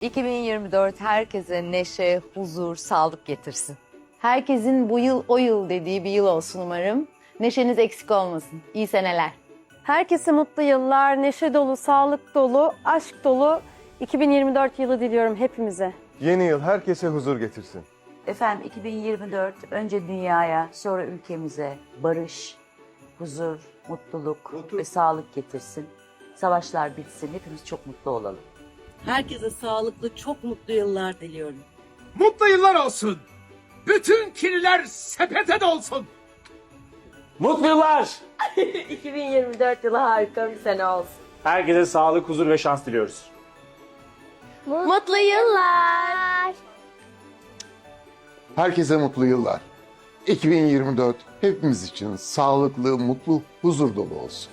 2024 herkese neşe, huzur, sağlık getirsin. Herkesin bu yıl o yıl dediği bir yıl olsun umarım. Neşeniz eksik olmasın. İyi seneler. Herkese mutlu yıllar, neşe dolu, sağlık dolu, aşk dolu 2024 yılı diliyorum hepimize. Yeni yıl herkese huzur getirsin. Efendim 2024 önce dünyaya sonra ülkemize barış, huzur, mutluluk ve sağlık getirsin. Savaşlar bitsin, hepimiz çok mutlu olalım. Herkese sağlıklı, çok mutlu yıllar diliyorum. Mutlu yıllar olsun. Bütün kirliler sepete dolsun. Mutlu yıllar. 2024 yılı harika bir sene olsun. Herkese sağlık, huzur ve şans diliyoruz. Mutlu yıllar. Herkese mutlu yıllar. 2024 hepimiz için sağlıklı, mutlu, huzur dolu olsun.